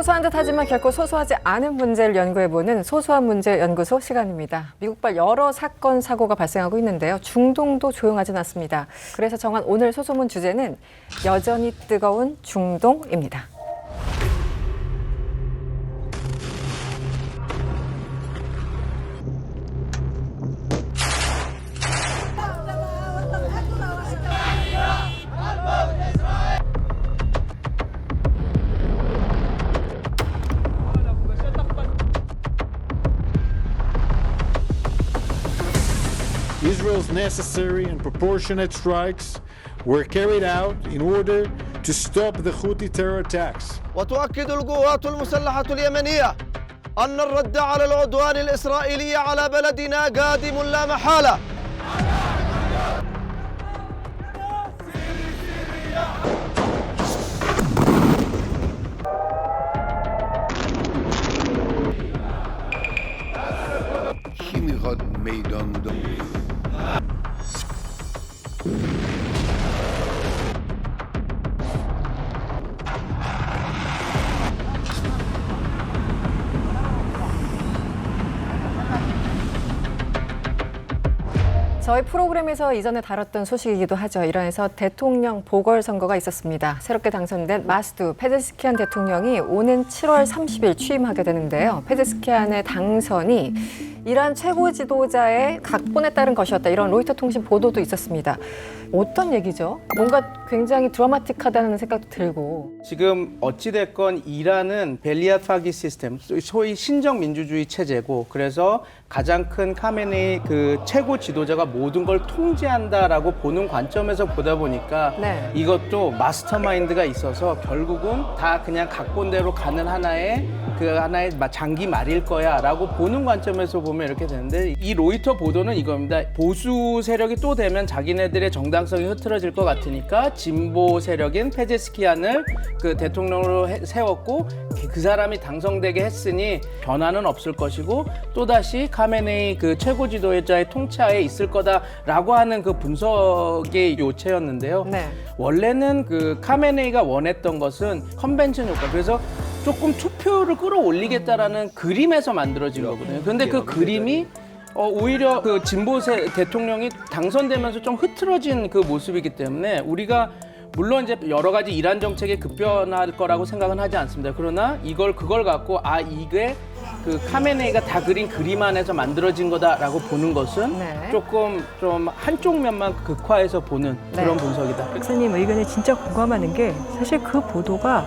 소소한 듯 하지만 결코 소소하지 않은 문제를 연구해보는 소소한 문제 연구소 시간입니다. 미국발 여러 사건 사고가 발생하고 있는데요. 중동도 조용하진 않습니다. 그래서 정한 오늘 소소문 주제는 여전히 뜨거운 중동입니다. Israel's necessary and proportionate strikes were carried out in order to stop the Houthi terror attacks. وتؤكد القوات المسلحة اليمنية أن الرد على العدوان الإسرائيلي على بلدنا قادم لا محالة 저희 프로그램에서 이전에 다뤘던 소식이기도 하죠. 이란에서 대통령 보궐선거가 있었습니다. 새롭게 당선된 마스두 페제스키안 대통령이 오는 7월 30일 취임하게 되는데요. 페제스키안의 당선이 이란 최고 지도자의 각본에 따른 것이었다. 이런 로이터 통신 보도도 있었습니다. 어떤 얘기죠? 뭔가 굉장히 드라마틱하다는 생각도 들고. 지금 어찌됐건 이란은 벨리아파기 시스템, 소위 신정 민주주의 체제고 그래서 가장 큰 카메네이 그 최고 지도자가 모든 걸 통제한다라고 보는 관점에서 보다 보니까 네. 이것도 마스터마인드가 있어서 결국은 다 그냥 각본대로 가는 하나의 그 하나의 마- 장기 말일 거야라고 보는 관점에서 보면 이렇게 되는데 이 로이터 보도는 이겁니다. 보수 세력이 또 되면 자기네들의 정당성이 흐트러질 것 같으니까 진보 세력인 페제스키안을 그 대통령으로 해- 세웠고 그 사람이 당선되게 했으니 변화는 없을 것이고 또 다시 카메네이 그 최고 지도자의 통치하에 있을 거다라고 하는 그 분석의 요체였는데요. 네. 원래는 그 카메네이가 원했던 것은 컨벤션 효과. 그래서 조금 투표를 끌어올리겠다라는 그림에서 만들어진 거거든요. 그런데 그 그림이 어, 오히려 그 진보 세 대통령이 당선되면서 좀 흐트러진 그 모습이기 때문에 우리가 물론 이제 여러 가지 이란 정책에 급변할 거라고 생각은 하지 않습니다. 그러나 이걸 그걸 갖고 아 이게 그 카메네이가 다 그린 그림 안에서 만들어진 거다라고 보는 것은 네. 조금 좀 한쪽 면만 극화해서 보는 네. 그런 분석이다. 박사님 의견에 진짜 공감하는 게 사실 그 보도가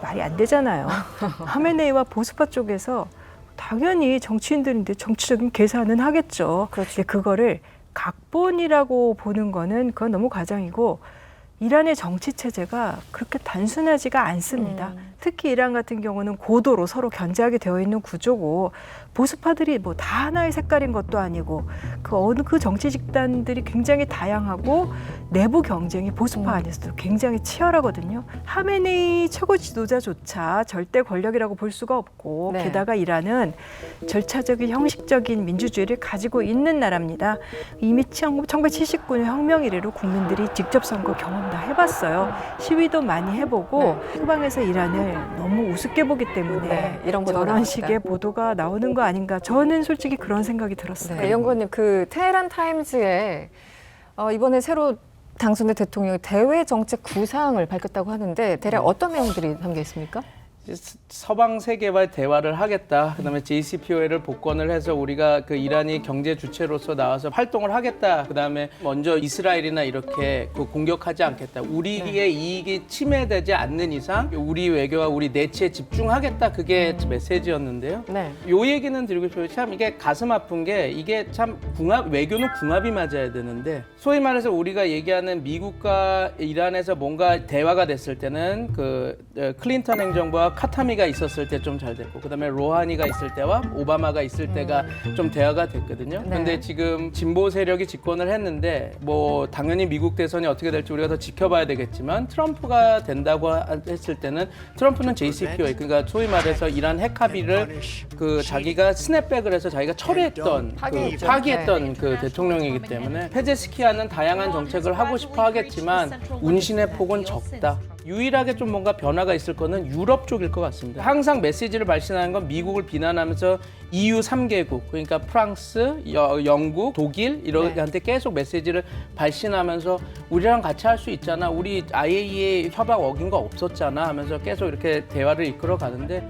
말이 안 되잖아요. 하메네이와 보수파 쪽에서 당연히 정치인들인데 정치적인 계산은 하겠죠. 그렇죠. 그거를 각본이라고 보는 거는 그건 너무 과장이고 이란의 정치 체제가 그렇게 단순하지가 않습니다. 음. 특히 이란 같은 경우는 고도로 서로 견제하게 되어 있는 구조고 보수파들이 뭐 다 하나의 색깔인 것도 아니고 그 어느 그 정치 집단들이 굉장히 다양하고 내부 경쟁이 보수파 음. 안에서도 굉장히 치열하거든요. 하메네이 최고 지도자조차 절대 권력이라고 볼 수가 없고 네. 게다가 이란은 절차적인 형식적인 민주주의를 가지고 있는 나라입니다. 이미 1979년 혁명 이래로 국민들이 직접 선거 경험 다 해봤어요. 시위도 많이 해보고 후방에서 이란을 너무 우습게 보기 때문에 네, 이런 저런 나왔다. 식의 보도가 나오는 거 아닌가. 저는 솔직히 그런 생각이 들었어요. 네, 연구원님 그 테헤란 타임즈에 어, 이번에 새로 당선된 대통령이 대외 정책 구상을 밝혔다고 하는데 대략 어떤 내용들이 담겨 있습니까? 서- 서방 세계와 대화를 하겠다. 그다음에 JCPOA를 복권을 해서 우리가 그 이란이 경제 주체로서 나와서 활동을 하겠다. 그다음에 먼저 이스라엘이나 이렇게 그 공격하지 않겠다. 우리의 이익이 침해되지 않는 이상 우리 외교와 우리 내치에 집중하겠다. 그게 메시지였는데요. 네. 요 얘기는 드리고 싶어요. 참 이게 가슴 아픈 게 이게 참 궁합 외교는 궁합이 맞아야 되는데 소위 말해서 우리가 얘기하는 미국과 이란에서 뭔가 대화가 됐을 때는 그 어, 클린턴 행정부와 카타미가 있었을 때 좀 잘 됐고 그다음에 로하니가 있을 때와 오바마가 있을 때가 좀 대화가 됐거든요. 네. 근데 지금 진보 세력이 집권을 했는데 뭐 당연히 미국 대선이 어떻게 될지 우리가 더 지켜봐야 되겠지만 트럼프가 된다고 하- 했을 때는 트럼프는 JCPOA 그러니까 소위 말해서 이란 핵 합의를 그 자기가 스냅백을 해서 자기가 철회했던 그 파기했죠. 파기했던 그 대통령이기 때문에 페제스키아는 다양한 정책을 하고 싶어 하겠지만 운신의 폭은 적다. 유일하게 좀 뭔가 변화가 있을 거는 유럽 쪽일 것 같습니다. 항상 메시지를 발신하는 건 미국을 비난하면서 EU 3개국 그러니까 프랑스, 여- 영국, 독일 이런한테 계속 메시지를 발신하면서 우리랑 같이 할 수 있잖아. 우리 IAEA 협약 어긴 거 없었잖아 하면서 계속 이렇게 대화를 이끌어 가는데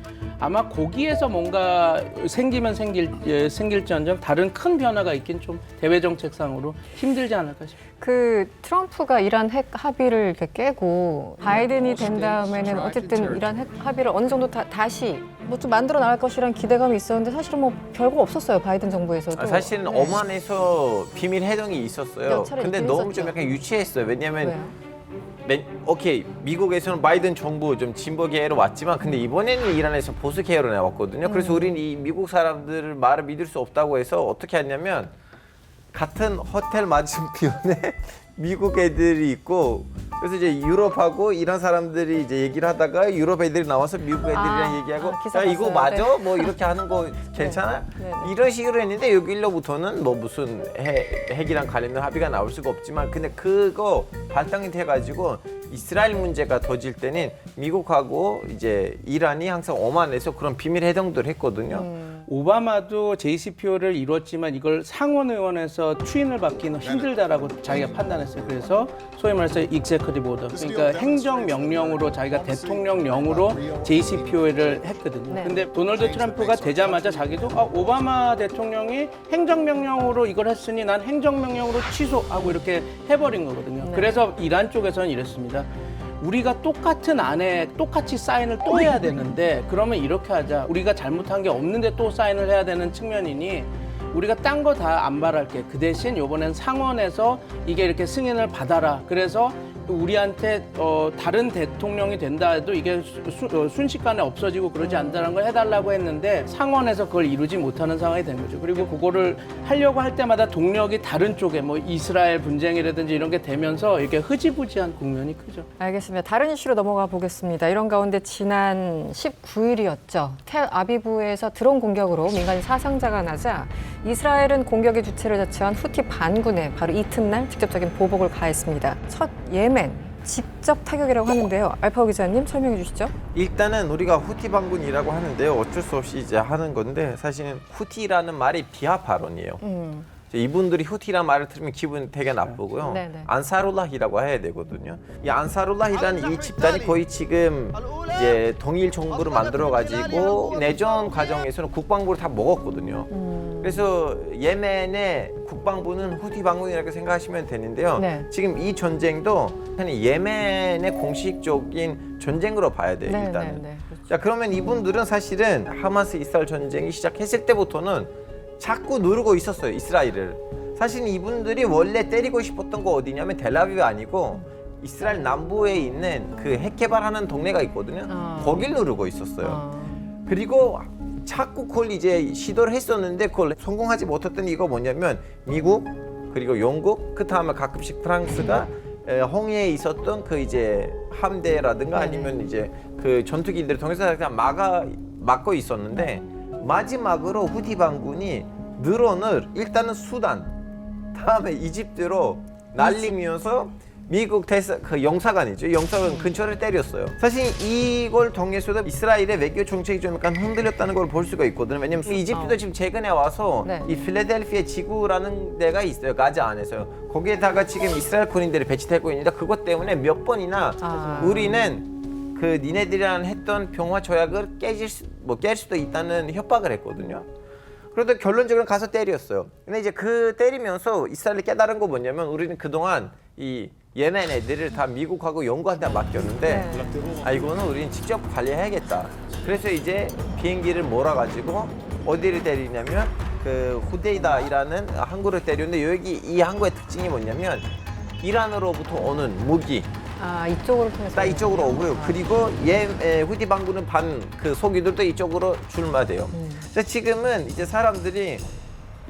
아마 거기에서 뭔가 생기면 생길 예, 생길지언정 다른 큰 변화가 있긴 좀 대외 정책상으로 힘들지 않을까 싶어요. 그 트럼프가 이란 핵 합의를 이렇게 깨고 바이든이 된 다음에는 어쨌든 이란 핵 합의를 어느 정도 다, 다시 뭐 좀 만들어 나갈 것이라는 기대감이 있었는데 사실은 뭐 별거 없었어요 바이든 정부에서도. 아, 사실은 네. 오만에서 비밀 해동이 있었어요. 몇 차례 근데 있긴 너무. 좀 약간 유치했어요. 왜냐면 왜요? 맨- 오케이 미국에서는 바이든 정부 좀 진보 계열로 왔지만 근데 이번에는 이란에서 보수 계열로 나왔거든요. 음. 그래서 우리는 이 미국 사람들 말을 믿을 수 없다고 해서 어떻게 했냐면 같은 호텔 맞은편에 미국 애들이 있고 그래서 이제 유럽하고 이란 사람들이 이제 얘기를 하다가 유럽 애들이 나와서 미국 애들이랑 아, 얘기하고 아, 기사 야 이거 봤어요. 맞아? 뭐 이렇게 하는 거 괜찮아? 네, 네. 이런 식으로 했는데 여기로부터는 뭐 무슨 핵, 핵이랑 관련된 합의가 나올 수가 없지만 근데 그거 발당이 돼가지고 이스라엘 문제가 터질 때는 미국하고 이제 이란이 항상 오만에서 그런 비밀 해동들을 했거든요. 음. 오바마도 JCPO를 이뤘지만 이걸 상원 의원에서 추인을 받기는 힘들다라고 자기가 판단했어요. 그래서 소위 말해서 executive order, 그러니까 행정 명령으로 자기가 대통령령으로 JCPO를 했거든요. 네. 근데 도널드 트럼프가 되자마자 자기도 아, 오바마 대통령이 행정 명령으로 이걸 했으니 난 행정 명령으로 취소하고 이렇게 해버린 거거든요. 네. 그래서 이란 쪽에서는 이랬습니다. 우리가 똑같은 안에 똑같이 사인을 또 해야 되는데 그러면 이렇게 하자. 우리가 잘못한 게 없는데 또 사인을 해야 되는 측면이니 우리가 딴 거 다 안 바랄게. 그 대신 요번엔 상원에서 이게 이렇게 승인을 받아라. 그래서 우리한테 어, 다른 대통령이 된다 해도 이게 수- 수- 어, 순식간에 없어지고 그러지 않다는 걸 해달라고 했는데 상원에서 그걸 이루지 못하는 상황이 된 거죠. 그리고 그거를 하려고 할 때마다 동력이 다른 쪽에 뭐 이스라엘 분쟁이라든지 이런 게 되면서 이렇게 흐지부지한 국면이 크죠. 알겠습니다. 다른 이슈로 넘어가 보겠습니다. 이런 가운데 지난 19일이었죠. 텔 아비브에서 드론 공격으로 민간인 사상자가 나자 이스라엘은 공격의 주체를 자처한 후티 반군에 바로 이튿날 직접적인 보복을 가했습니다. 첫 예멘 직접 타격이라고 하는데요. 알파오 기자님 설명해 주시죠. 일단은 우리가 후티 반군이라고 하는데요. 어쩔 수 없이 이제 하는 건데 사실은 후티라는 말이 비하 발언이에요. 음, 이제 이분들이 후티라는 말을 들으면 기분 되게 나쁘고요. 네, 네. 안사룰라히라고 해야 되거든요. 이 안사룰라히라는 이 집단이 거의 지금 이제 동일 정부를 만들어 가지고 내전 과정에서는 국방부를 다 먹었거든요. 음. 그래서 예멘의 국방부는 후티 반군이라고 생각하시면 되는데요. 네. 지금 이 전쟁도 그냥 예멘의 공식적인 전쟁으로 봐야 돼요. 네, 일단은. 네, 네. 그렇죠. 자 그러면 이분들은 사실은 하마스 이스라엘 전쟁이 시작했을 때부터는 자꾸 누르고 있었어요 이스라엘을 사실 이분들이 원래 때리고 싶었던 거 어디냐면 텔아비브 아니고 이스라엘 남부에 있는 그 핵 개발하는 동네가 있거든요 아. 거길 누르고 있었어요 어, 그리고 자꾸 그걸 이제 시도를 했었는데 그걸 성공하지 못했던 이거 뭐냐면 미국 그리고 영국 그 다음에 가끔씩 프랑스가 에, 홍해에 있었던 그 이제 함대라든가 네네. 아니면 이제 그 전투기들을 통해서 그냥 막아 막고 있었는데 마지막으로 후티 반군이 드론을 일단은 수단 다음에 이집트로 날리면서 미국 대사 그 영사관이죠. 영사관 근처를 때렸어요. 사실 이걸 통해서도 이스라엘의 외교 정책이 좀 약간 흔들렸다는 걸 볼 수가 있거든요. 왜냐면 이집트도 지금 최근에 와서 네. 이 필라델피아 지구라는 데가 있어요. 가자 안에서요. 거기에다가 지금 이스라엘 군인들이 배치되고 있는데 그것 때문에 몇 번이나 아. 우리는 그 니네들이랑 했던 평화 조약을 깨질 수, 뭐 깰 수도 있다는 협박을 했거든요. 그래도 결론적으로 가서 때렸어요. 근데 이제 그 때리면서 이스라엘이 깨달은 거 뭐냐면 우리는 그동안 이 예멘 애들을 다 미국하고 영국한테 맡겼는데 네. 아 이거는 우리는 직접 관리해야겠다. 그래서 이제 비행기를 몰아가지고 어디를 때리냐면 그 후데이다이라는 항구를 때렸는데 여기 이 항구의 특징이 뭐냐면 이란으로부터 오는 무기 아 이쪽으로 통해서 다 이쪽으로 오고요. 그리고 예, 에, 후디 반군은 반그 소기들도 이쪽으로 출마돼요. 그래서 지금은 이제 사람들이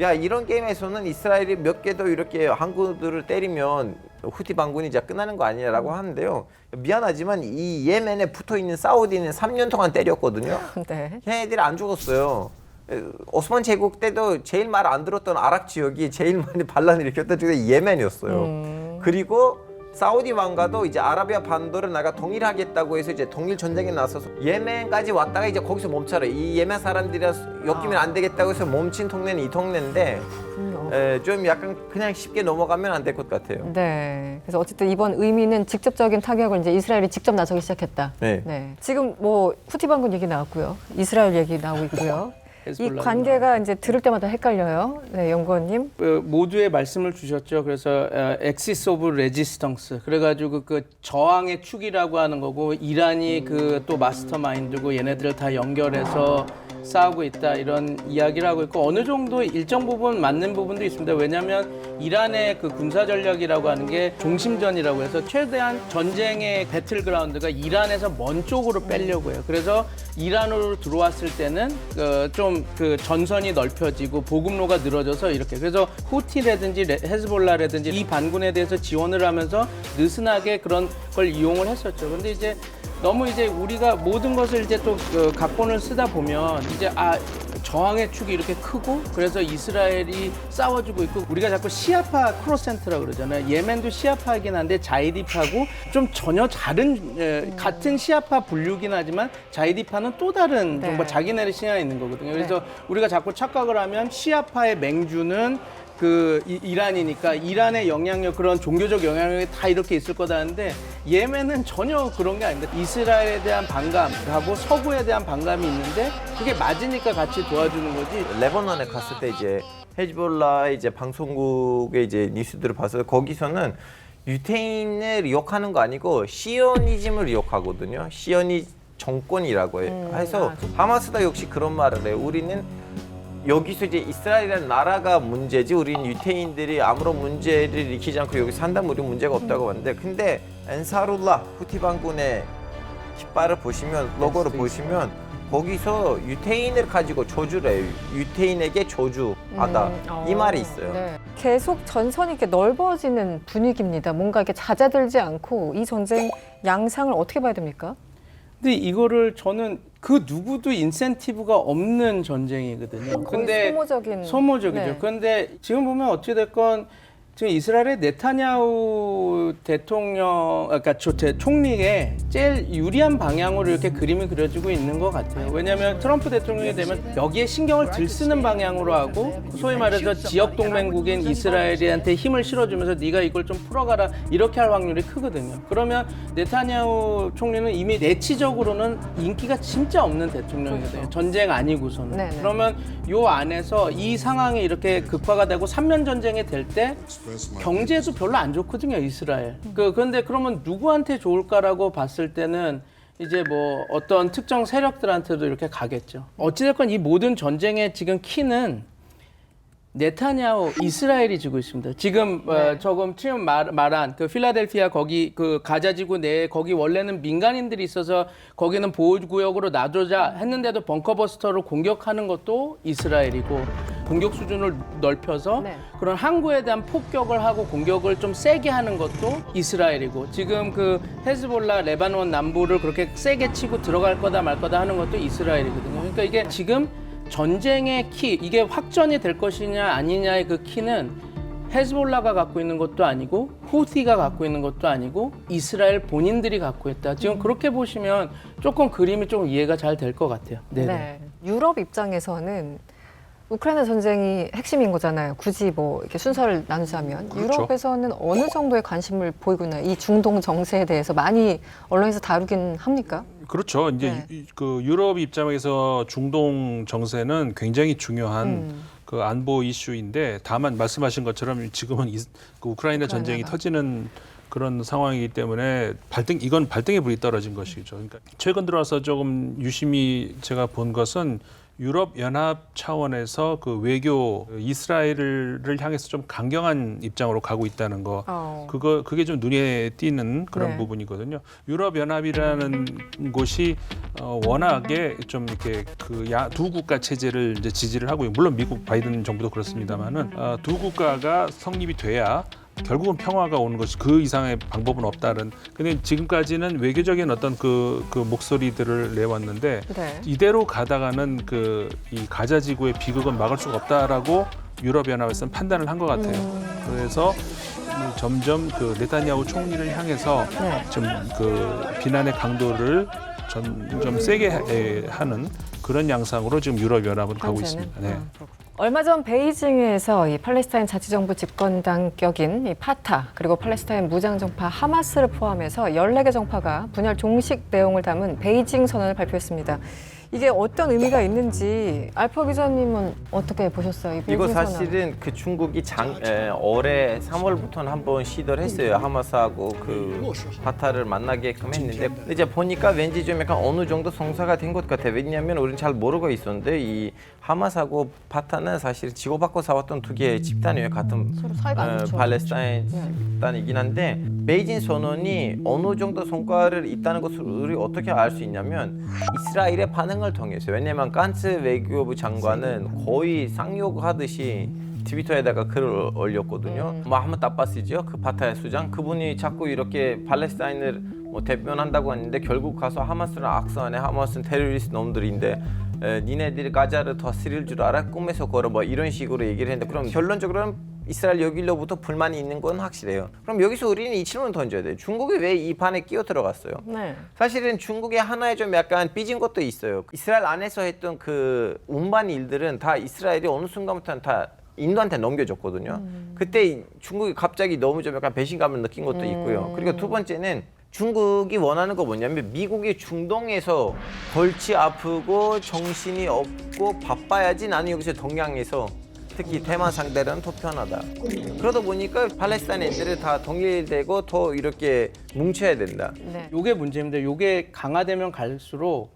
야 이런 게임에서는 이스라엘이 몇 개 더 이렇게 항구들을 때리면 후티 반군이 이제 끝나는 거 아니냐라고 하는데요. 미안하지만 이 예멘에 붙어 있는 사우디는 3년 동안 때렸거든요. 네. 걔네들이 안 죽었어요. 에, 오스만 제국 때도 제일 말 안 들었던 아랍 지역이 제일 많이 반란을 일으켰던 쪽이 예멘이었어요. 음. 그리고 사우디 왕가도 이제 아라비아 반도를 나가 동일하겠다고 해서 이제 동일 전쟁에 나서서 예멘까지 왔다가 이제 거기서 멈춰라. 이 예멘 사람들이 엮이면 안 되겠다고 해서 멈춘 동네는 이 동네인데 음, 에, 좀 약간 그냥 쉽게 넘어가면 안 될 것 같아요. 네. 그래서 어쨌든 이번 의미는 직접적인 타격을 이제 이스라엘이 직접 나서기 시작했다. 네. 지금 뭐 후티 반군 얘기 나왔고요. 이스라엘 얘기 나오고 있고요. 이 관계가 이제 들을 때마다 헷갈려요. 네, 연구원님. 그 모두의 말씀을 주셨죠. 그래서 엑시스 오브 레지스턴스 그래가지고 그 저항의 축이라고 하는 거고 이란이 그 또 마스터 마인드고 얘네들을 다 연결해서 싸우고 있다 이런 이야기를 하고 있고 어느 정도 일정 부분 맞는 부분도 있습니다. 왜냐하면 이란의 그 군사 전략이라고 하는 게 종심전이라고 해서 최대한 전쟁의 배틀그라운드가 이란에서 먼 쪽으로 빼려고 해요. 그래서 이란으로 들어왔을 때는 어, 좀그 전선이 넓혀지고 보급로가 늘어져서 이렇게 그래서 후티라든지 레- 헤즈볼라라든지 이 반군에 대해서 지원을 하면서 느슨하게 그런 걸 이용을 했었죠. 근데 이제 너무 이제 우리가 모든 것을 이제 또 어, 각본을 쓰다 보면 이제 아 저항의 축이 이렇게 크고 그래서 이스라엘이 싸워주고 있고 우리가 자꾸 시아파 크로센트라 그러잖아요. 예멘도 시아파이긴 한데 자이디파고 좀 전혀 다른 에, 같은 시아파 분류긴 하지만 자이디파는 또 다른 네. 정말 자기네의 신앙이 있는 거거든요. 그래서 우리가 자꾸 착각을 하면 시아파의 맹주는 그 이- 이란이니까 이란의 영향력 그런 종교적 영향력이 다 이렇게 있을 거다는데 예멘은 전혀 그런 게 아닙니다. 이스라엘에 대한 반감하고 서구에 대한 반감이 있는데 그게 맞으니까 같이 도와주는 거지. 레바논에 갔을 때 이제 헤즈볼라 이제 방송국의 이제 뉴스들을 봐서 거기서는 유태인을 욕하는 거 아니고 시오니즘을 욕하거든요. 시오니 정권이라고 해요. 해서 하마스도 역시 그런 말을 해요. 우리는 여기서 이제 이스라엘이라는 나라가 문제지 우리는 유태인들이 아무런 문제를 일으키지 않고 여기 산다면 우리 문제가 없다고 하는데 근데 엔사룰라 후티 반군의 깃발을 보시면 로고를 보시면 거기서 유태인을 가지고 저주를 해요. 유태인에게 저주하다 음, 어, 이 말이 있어요. 네. 계속 전선이 이렇게 넓어지는 분위기입니다. 뭔가 이렇게 잦아들지 않고 이 전쟁 양상을 어떻게 봐야 됩니까? 근데 이거를 저는 그 누구도 인센티브가 없는 전쟁이거든요. 거의 근데 소모적인. 소모적이죠. 네. 그런데 지금 보면 어찌 됐건 지금 이스라엘의 네타냐후 대통령, 저 대- 총리에 제일 유리한 방향으로 이렇게 그림이 그려지고 있는 것 같아요. 왜냐하면 트럼프 대통령이 되면 여기에 신경을 들 쓰는 방향으로 하고 소위 말해서 지역 동맹국인 이스라엘한테 힘을 실어주면서 네가 이걸 좀 풀어가라 이렇게 할 확률이 크거든요. 그러면 네타냐후 총리는 이미 내치적으로는 인기가 진짜 없는 대통령이거든요. 전쟁 아니고서는. 그렇죠. 네네. 그러면 요 안에서 이 상황이 이렇게 극화가 되고 삼년 전쟁이 될 때 경제도 별로 안 좋거든요, 이스라엘. 그 그런데 그러면 누구한테 좋을까라고 봤을 때는 이제 뭐 어떤 특정 세력들한테도 이렇게 가겠죠. 어찌됐건 이 모든 전쟁의 지금 키는 네타냐후 이스라엘이 지고 있습니다. 지금 어, 조금 지금 말, 말한 그 필라델피아 거기 그 가자지구 내에 거기 원래는 민간인들이 있어서 거기는 보호구역으로 놔두자 했는데도 벙커버스터로 공격하는 것도 이스라엘이고 공격 수준을 넓혀서 네. 그런 항구에 대한 폭격을 하고 공격을 좀 세게 하는 것도 이스라엘이고 지금 그 헤즈볼라 레바논 남부를 그렇게 세게 치고 들어갈 거다 말 거다 하는 것도 이스라엘이거든요. 그러니까 이게 지금 전쟁의 키 이게 확전이 될 것이냐 아니냐의 그 키는 헤즈볼라가 갖고 있는 것도 아니고 후티가 갖고 있는 것도 아니고 이스라엘 본인들이 갖고 있다. 지금 그렇게 보시면 조금 그림이 좀 이해가 잘 될 것 같아요. 네네. 네. 유럽 입장에서는 우크라이나 전쟁이 핵심인 거잖아요. 굳이 뭐 이렇게 순서를 나누자면 그렇죠. 유럽에서는 어느 정도의 관심을 보이고 있나요? 이 중동 정세에 대해서 많이 언론에서 다루긴 합니까? 그렇죠. 이제 네. 이- 그 유럽 입장에서 중동 정세는 굉장히 중요한 음. 그 안보 이슈인데 다만 말씀하신 것처럼 지금은 이, 그 우크라이나 전쟁이. 터지는 그런 상황이기 때문에 발등 이건 발등에 불이 떨어진 것이죠. 그러니까 최근 들어서 조금 유심히 제가 본 것은 유럽 연합 차원에서 그 외교 이스라엘을 향해서 좀 강경한 입장으로 가고 있다는 거. 어. 그거 그게 좀 눈에 띄는 그런 네. 부분이거든요. 유럽 연합이라는 곳이 어, 워낙에 좀 이렇게 그두 국가 체제를 이제 지지를 하고 물론 미국 바이든 정부도 그렇습니다만은 어, 두 국가가 성립이 돼야 결국은 평화가 오는 것이 그 이상의 방법은 없다는. 근데 지금까지는 외교적인 어떤 그, 그 목소리들을 내왔는데 네. 이대로 가다가는 그 이 가자 지구의 비극은 막을 수가 없다라고 유럽 연합에서는 판단을 한 것 같아요. 그래서 점점 그 네타냐후 총리를 향해서 네. 좀그 비난의 강도를 점점 세게 해- 하는 그런 양상으로 지금 유럽 연합은 가고? 있습니다. 네. 아. 얼마 전 베이징에서 이 팔레스타인 자치정부 집권당격인 이 파타 그리고 팔레스타인 무장정파 하마스를 포함해서 14개 정파가 분열 종식 내용을 담은 베이징 선언을 발표했습니다. 이게 어떤 의미가 있는지 알파 기자님은 어떻게 보셨어요? 이 베이징 이거 선언. 사실은 그 중국이 장, 에, 올해 3월부터는 한번 시도를 했어요. 하마스하고 그 파타를 만나게끔 했는데 이제 보니까 왠지 좀 약간 어느 정도 성사가 된 것 같아요. 왜냐하면 우리는 잘 모르고 있었는데 이 하마스하고 파타는 사실 지고받고 싸웠던 두 개의 집단이에요. 같은 서로 사이가 안 어, 좋죠. 팔레스타인 집단이긴 한데 베이징 선언이 어느 정도 성과를 있다는 것을 우리 어떻게 알 수 있냐면 이스라엘의 반응을 통해서 왜냐면 깐츠 외교부 장관은 거의 쌍욕하듯이 트위터에다가 글을 올렸거든요. 뭐 한번 따봤시죠. 그 파타의 수장 그분이 자꾸 이렇게 팔레스타인을 뭐 대변한다고 했는데 결국 가서 하마스는 악선해 하마스는 테러리스트 놈들인데 에, 니네들이 가자를 더 쓰릴 줄 알아? 꿈에서 걸어 뭐 이런 식으로 얘기를 했는데 그럼 결론적으로는 이스라엘 여기로부터 불만이 있는 건 확실해요. 그럼 여기서 우리는 이 질문을 던져야 돼요. 중국이 왜 이 판에 끼어 들어갔어요? 네. 사실은 중국의 하나의 좀 약간 삐진 것도 있어요. 이스라엘 안에서 했던 그 운반 일들은 다 이스라엘이 어느 순간부터는 다 인도한테 넘겨줬거든요. 그때 중국이 갑자기 너무 좀 약간 배신감을 느낀 것도 있고요. 그리고 두 번째는 중국이 원하는 거 뭐냐면 미국이 중동에서 골치 아프고 정신이 없고 바빠야지 나는 여기서 동양에서 특히 대만 상대로는 더 편하다. 그러다 보니까 팔레스타인인들이 다 동일되고 더 이렇게 뭉쳐야 된다. 네. 요게 문제입니다. 요게 강화되면 갈수록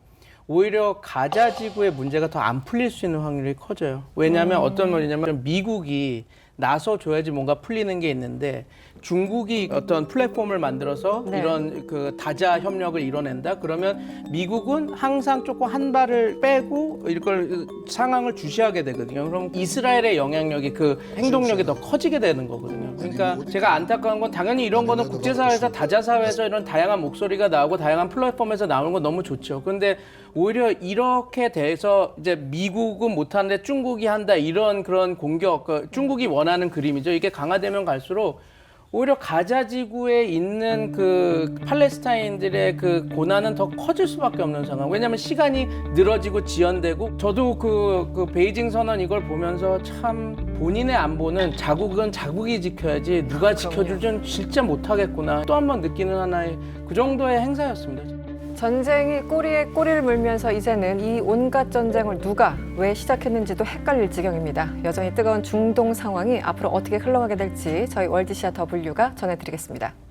오히려 가자 지구의 문제가 더 안 풀릴 수 있는 확률이 커져요. 왜냐하면 어떤 말이냐면 미국이 나서 줘야지 뭔가 풀리는 게 있는데 중국이 어떤 플랫폼을 만들어서 네. 이런 그 다자 협력을 이뤄낸다. 그러면 미국은 항상 조금 한 발을 빼고 이걸 상황을 주시하게 되거든요. 그럼 이스라엘의 영향력이 그 행동력이 더 커지게 되는 거거든요. 그러니까 제가 안타까운 건 당연히 이런 거는 국제사회에서 다자사회에서 이런 다양한 목소리가 나오고 다양한 플랫폼에서 나오는 건 너무 좋죠. 근데 오히려 이렇게 돼서 이제 미국은 못하는데 중국이 한다 이런 그런 공격, 그 중국이 원하는 그림이죠. 이게 강화되면 갈수록 오히려 가자 지구에 있는 그 팔레스타인들의 그 고난은 더 커질 수밖에 없는 상황. 왜냐하면 시간이 늘어지고 지연되고 저도 그, 그 베이징 선언 이걸 보면서 참 본인의 안보는 자국은 자국이 지켜야지 누가 지켜줄지는 진짜 못하겠구나. 또 한 번 느끼는 하나의 그 정도의 행사였습니다. 전쟁이 꼬리에 꼬리를 물면서 이제는 이 온갖 전쟁을 누가 왜 시작했는지도 헷갈릴 지경입니다. 여전히 뜨거운 중동 상황이 앞으로 어떻게 흘러가게 될지 저희 월드시아 W가 전해드리겠습니다.